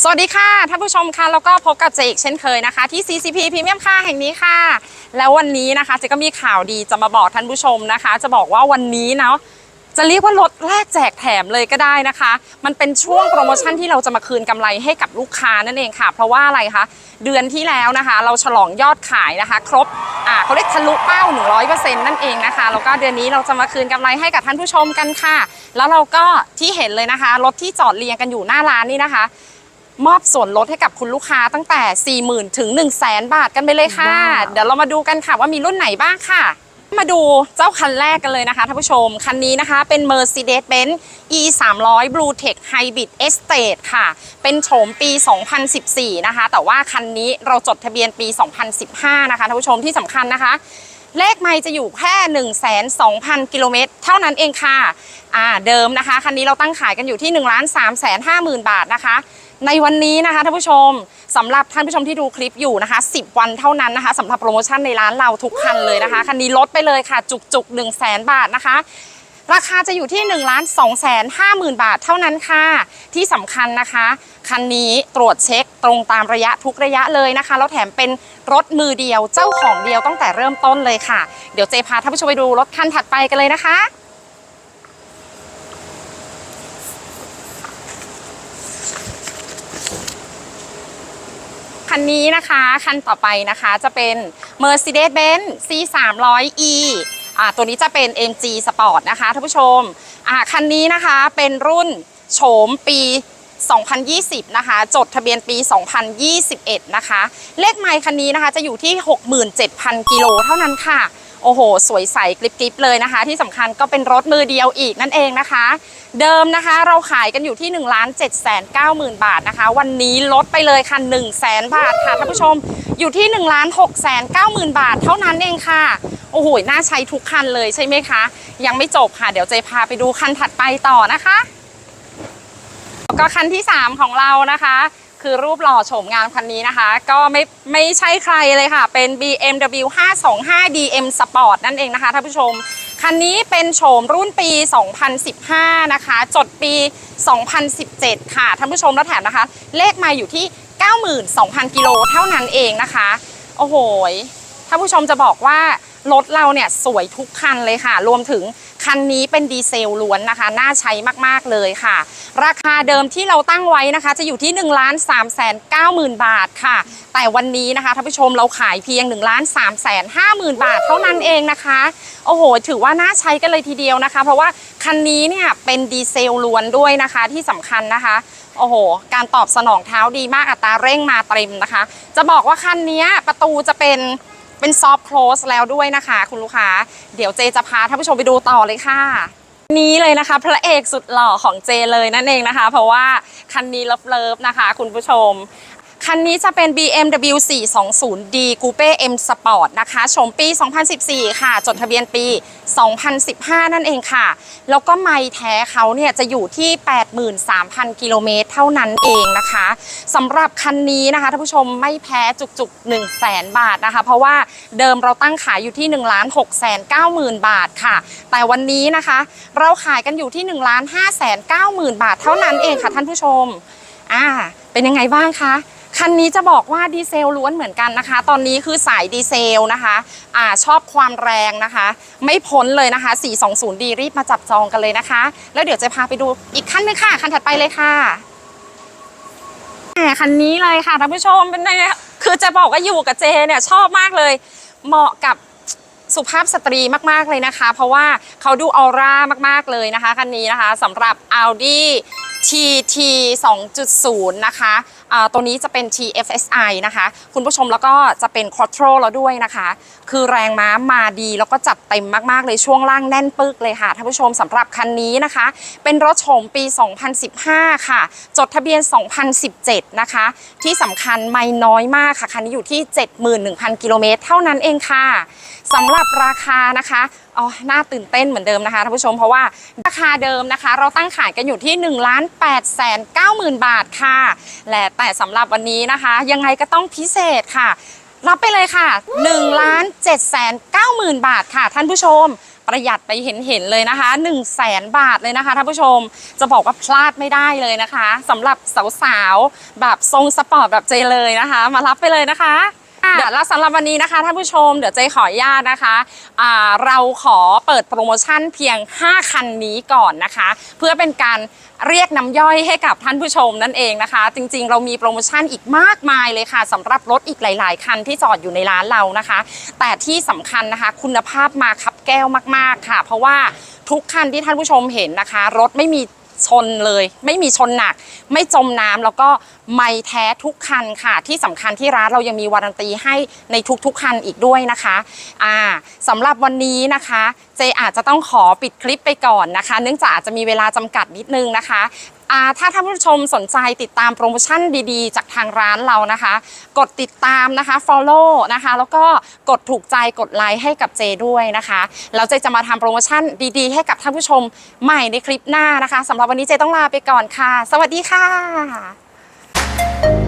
สวัสดีค่ะท่านผู้ชมค่ะแล้วก็พบกับเจอีกเช่นเคยนะคะ ที่ CCP พรีเมียมค่าแห่งนี้ค่ะ แล้ววันนี้นะคะเจก็มีข่าวดีจะมาบอกท่านผู้ชมนะคะ จะบอกว่าวันนี้เนาะจะเรียกว่าลดแลกแจกแถมเลยก็ได้นะคะ มันเป็นช่วงโปรโมชั่นที่เราจะมาคืนกำไรให้กับลูกค้านั่นเองค่ะ เพราะว่าอะไรคะเดือนที่แล้วนะคะ เราฉลองยอดขายนะคะ ครบอ่าเขาเรียกทะลุเป้า 100%นั่นเองนะคะแล้วก็เดือนนี้เราจะมาคืนกำไรให้กับท่านผู้ชมกันค่ะ แล้วเราก็ที่เห็นเลยนะคะรถที่จอดเรียงกันอยู่หน้าร้านนี่นะคะ มอบส่วนลดให้กับคุณลูกค้าตั้งแต่ 40,000 ถึง 1 0 0 0 0แบาทกันไปเลยค่ะว้าวเดี๋ยวเรามาดูกันค่ะว่ามีรุ่นไหนบ้างค่ะ มาดูเจ้าคันแรกกันเลยนะคะท่านผู้ชม คันนี้นะคะเป็น Mercedes-Benz E 3 0 0 Blue Tech Hybrid Estate ค่ะ เป็นโฉมปี 2014 นะคะ แต่ว่าคันนี้เราจดทะเบียนปี 2015 นะคะท่านผู้ชมที่สำคัญนะคะ เลขไม่จะอยู่แค่1 2 0 0 0 กิโลเมตรเท่านั้นเองค่ะอ่าเดิมนะคะ คันนี้เราตั้งขายกันอยู่ที่1 3 5 0 0 0 0บาทนะคะ ในวันนี้นะคะท่านผู้ชมสำหรับท่านผู้ชมที่ดูคลิปอยู่นะคะ 10 วันเท่านั้นนะคะสำหรับโปรโมชั่นในร้านเราทุกคันเลยนะคะ คันนี้ลดไปเลยค่ะจุกๆ1 0 0 0 0แบาทนะคะ ราคาจะอยู่ที่1นึ่งล้านสองแสนห้าหมื่นบาทเท่านั้นค่ะ ที่สำคัญนะคะ คันนี้ตรวจเช็คตรงตามระยะทุกระยะเลยนะคะ แล้วแถมเป็นรถมือเดียวเจ้าของเดียวตั้งแต่เริ่มต้นเลยค่ะ เดี๋ยวเจพาท่านผู้ชมไปดูรถคันถัดไปกันเลยนะคะคันนี้นะคะ คันต่อไปนะคะจะเป็น Mercedes-Benz C 3 0 0 E อ่าตัวนี้จะเป็น MG Sport นะคะท่านผู้ชมอ่าคันนี้นะคะเป็นรุ่นโฉมปี 2020 นะคะ จดทะเบียนปี 2021 นะคะ เลขไมล์คันนี้นะคะจะอยู่ที่ 67,000 กิโลเท่านั้นค่ะ โอ้โห สวยใสกริบๆเลยนะคะ ที่สำคัญก็เป็นรถมือเดียวอีกนั่นเองนะคะ เดิมนะคะเราขายกันอยู่ที่ 1 7 9 0 0 0 0 บาทนะคะ วันนี้ลดไปเลยค่ะ 1 0 0 0 0แบาทค่ะท่านผู้ชม อยู่ที่ 1 6 9 0 0 0 0 บาทเท่านั้นเองค่ะ โอ้โหน่าใช้ทุกคันเลยใช่ไหมคะ ยังไม่จบค่ะ เดี๋ยวเจพาไปดูคันถัดไปต่อนะคะแล้วก็คันที่ 3 ของเรานะคะ คือรูปหล่อโฉมงามคันนี้นะคะ ก็ไม่ไม่ใช่ใครเลยค่ะ เป็น BMW 525 DM Sport นั่นเองนะคะท่านผู้ชมคันนี้เป็นโฉมรุ่นปี 2015 นะคะ จดปี 2017 ค่ะ ท่านผู้ชมแล้วแถมนะคะ เลขมาอยู่ที่ 92,000 กิโลเท่านั้นเองนะคะ โอ้โห ท่านผู้ชมจะบอกว่า รถเราเนี่ยสวยทุกคันเลยค่ะ รวมถึงคันนี้เป็นดีเซลล้วนนะคะ น่าใช้มากๆเลยค่ะ ราคาเดิมที่เราตั้งไว้นะคะ จะอยู่ที่1 3 9 0 0 0 0บาทค่ะ แต่วันนี้นะคะท่านผู้ชมเราขายเพียง1 3 5 0 0 0 0บาทเท่านั้นเองนะคะ โอ้โห ถือว่าน่าใช้กันเลยทีเดียวนะคะ เพราะว่าคันนี้เนี่ยเป็นดีเซลล้วนด้วยนะคะที่สำคัญนะคะโอ้โห การตอบสนองเท้าดีมากอัตราเร่งมาเต็มนะคะ จะบอกว่าคันนี้ประตูจะเป็น เป็นซอฟต์โคลสแล้วด้วยนะคะ คุณลูกค้า เดี๋ยวเจจะพาท่านผู้ชมไปดูต่อเลยค่ะนี้เลยนะคะ พระเอกสุดหล่อของเจเลยนั่นเองนะคะ เพราะว่าคันนี้เลิฟๆนะคะ คุณผู้ชม คันนี้จะเป็น BMW 420D Coupe M Sport นะคะ ชมปี 2014 ค่ะ จดทะเบียนปี 2015 นั่นเองค่ะ แล้วก็ไม่แท้เขาเนี่ยจะอยู่ที่ 83,000 กิโลเมตรเท่านั้นเองนะคะสำหรับคันนี้นะคะท่านผู้ชมไม่แพ้จุกๆ 1 0 0 0 0 0บาทนะคะ เพราะว่าเดิมเราตั้งขายอยู่ที่ 1 6 9 0 0 0 0 บาทค่ะ แต่วันนี้นะคะ เราขายกันอยู่ที่ 1 5 9 0 0 0 0 บาทเท่านั้นเองค่ะท่านผู้ชมอ่าเป็นยังไงบ้างคะ คันนี้จะบอกว่าดีเซลล้วนเหมือนกันนะคะ ตอนนี้คือสายดีเซลนะคะอ่าชอบความแรงนะคะ ไม่พ้นเลยนะคะ 420D รีบมาจับจองกันเลยนะคะ แล้วเดี๋ยวจะพาไปดูอีกคันนึงค่ะ คันถัดไปเลยค่ะแหมคันนี้เลยค่ะท่านผู้ชมเป็นไงคือจะบอกว่าอยู่กับเจเนี่ยชอบมากเลย เหมาะกับสุภาพสตรีมาก ๆ เลยนะคะ เพราะว่าเขาดูออร่ามาก ๆ เลยนะคะ คันนี้นะคะสำหรับ Audi TT 2.0 นะคะอ่าตัวนี้จะเป็น TFSI นะคะ คุณผู้ชมแล้วก็จะเป็น Quattro แล้วด้วยนะคะ คือแรงม้ามาดีแล้วก็จัดเต็มมากๆเลยช่วงล่างแน่นปึกเลยค่ะท่านผู้ชมสำหรับคันนี้นะคะ เป็นรถโฉมปี 2015 ค่ะ จดทะเบียน 2017 นะคะ ที่สำคัญไม่น้อยมากค่ะ คันนี้อยู่ที่ 71,000 กิโลเมตรเท่านั้นเองค่ะสำหรับราคานะคะ อ๋อน่าตื่นเต้นเหมือนเดิมนะคะท่านผู้ชมเพราะว่าราคาเดิมนะคะ เราตั้งขายกันอยู่ที่1 8 9 0 0 0 0บาทค่ะ และแต่สำหรับวันนี้นะคะ ยังไงก็ต้องพิเศษค่ะ รับไปเลยค่ะ1 7 9 0 0 0 0บาทค่ะ ท่านผู้ชมประหยัดไปเห็นเห็นๆเลยนะคะ 1 0 0 0 0แสนบาทเลยนะคะท่านผู้ชมจะบอกว่าพลาดไม่ได้เลยนะคะสำหรับสาวๆแบบทรงสปอร์ตแบบเจเลยนะคะ มารับไปเลยนะคะ ค่ะแล้วสำหรับวันนี้นะคะท่านผู้ชมเดี๋ยวเจขออนุญาตนะคะอ่าเราขอเปิดโปรโมชั่นเพียง 5 คันนี้ก่อนนะคะ เพื่อเป็นการเรียกน้ำย่อยให้กับท่านผู้ชมนั่นเองนะคะ จริงๆ เรามีโปรโมชั่นอีกมากมายเลยค่ะสำหรับรถอีกหลาย ๆ คันที่จอดอยู่ในร้านเรานะคะ แต่ที่สำคัญนะคะ คุณภาพมาคับแก้วมาก ๆ ค่ะ เพราะว่าทุกคันที่ท่านผู้ชมเห็นนะคะ รถไม่มี ชนเลย ไม่มีชนหนัก ไม่จมน้ำแล้วก็ไม่แท้ทุกคันค่ะ ที่สำคัญที่ร้านเรายังมีวารันตีให้ในทุกๆคันอีกด้วยนะคะอ่าสำหรับวันนี้นะคะ เจอาจจะต้องขอปิดคลิปไปก่อนนะคะ เนื่องจากอาจจะมีเวลาจำกัดนิดนึงนะคะ ถ้าท่านผู้ชมสนใจติดตามโปรโมชั่นดีๆ จากทางร้านเรานะคะ กดติดตามนะคะ follow นะคะ แล้วก็กดถูกใจกดไลค์ให้กับเจด้วยนะคะแล้วเจจะมาทำโปรโมชั่นดีๆ ให้กับท่านผู้ชมใหม่ในคลิปหน้านะคะสำหรับวันนี้เจต้องลาไปก่อนค่ะ สวัสดีค่ะ